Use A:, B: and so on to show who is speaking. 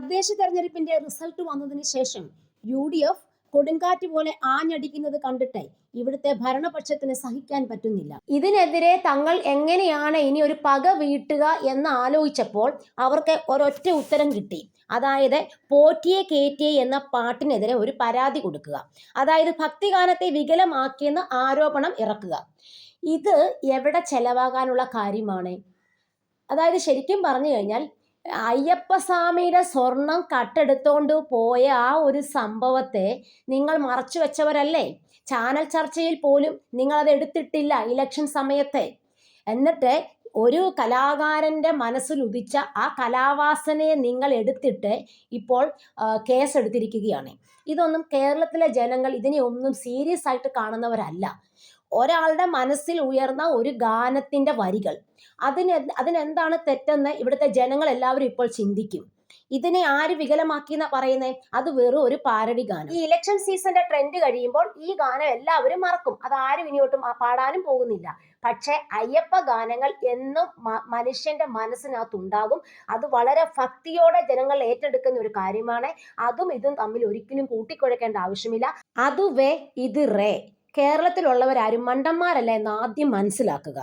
A: തദ്ദേശ തെരഞ്ഞെടുപ്പിന്റെ റിസൾട്ട് വന്നതിന് ശേഷം യു ഡി എഫ് കൊടുങ്കാറ്റ് പോലെ ആഞ്ഞടിക്കുന്നത് കണ്ടിട്ട് ഇവിടുത്തെ ഭരണപക്ഷത്തിന് സഹിക്കാൻ പറ്റുന്നില്ല. ഇതിനെതിരെ തങ്ങൾ എങ്ങനെയാണ് ഇനി ഒരു പക വീട്ടുക എന്ന് ആലോചിച്ചപ്പോൾ അവർക്ക് ഒരൊറ്റ ഉത്തരം കിട്ടി. അതായത് പോറ്റിയെ കേറ്റിയെ എന്ന പാട്ടിനെതിരെ ഒരു പരാതി കൊടുക്കുക. അതായത് ഭക്തിഗാനത്തെ വികലമാക്കിയെന്ന് ആരോപണം ഇറക്കുക. ഇത് എവിടെ ചെലവാകാനുള്ള കാര്യമാണ്? അതായത് ശരിക്കും പറഞ്ഞു കഴിഞ്ഞാൽ അയ്യപ്പസ്വാമിയുടെ സ്വർണം കട്ടെടുത്തോണ്ട് പോയ ആ ഒരു സംഭവത്തെ നിങ്ങൾ മറച്ചു വെച്ചവരല്ലേ? ചാനൽ ചർച്ചയിൽ പോലും നിങ്ങൾ അത് എടുത്തിട്ടില്ല ഇലക്ഷൻ സമയത്തെ. എന്നിട്ട് ഒരു കലാകാരന്റെ മനസ്സിൽ ഉദിച്ച ആ കലാവാസനയെ നിങ്ങൾ എടുത്തിട്ട് ഇപ്പോൾ കേസ് എടുത്തിരിക്കുകയാണ് ഇതൊന്നും കേരളത്തിലെ ജനങ്ങൾ ഇതിനെ ഒന്നും സീരിയസ് ആയിട്ട് കാണുന്നവരല്ല. ഒരാളുടെ മനസ്സിൽ ഉയർന്ന ഒരു ഗാനത്തിന്റെ വരികൾ. അതിന് അതിനെന്താണ് തെറ്റെന്ന് ഇവിടുത്തെ ജനങ്ങൾ എല്ലാവരും ഇപ്പോൾ ചിന്തിക്കും. ഇതിനെ ആര് വികലമാക്കി എന്നാ പറയുന്നത് അത് വെറും ഒരു പാരടി ഗാനം. ഈ ഇലക്ഷൻ സീസന്റെ ട്രെൻഡ് കഴിയുമ്പോൾ ഈ ഗാനം എല്ലാവരും മറക്കും. അത് ആരും ഇനിയോട്ടും പാടാനും പോകുന്നില്ല. പക്ഷെ അയ്യപ്പ ഗാനങ്ങൾ എന്നും മനുഷ്യന്റെ മനസ്സിനകത്തുണ്ടാകും അത് വളരെ ഭക്തിയോടെ ജനങ്ങൾ ഏറ്റെടുക്കുന്ന ഒരു കാര്യമാണ്. അതും ഇതും തമ്മിൽ ഒരിക്കലും കൂട്ടിക്കുഴക്കേണ്ട ആവശ്യമില്ല. അത് വേ ഇത് റേ. കേരളത്തിലുള്ളവരാരും മണ്ടന്മാരല്ല എന്ന് ആദ്യം മനസ്സിലാക്കുക.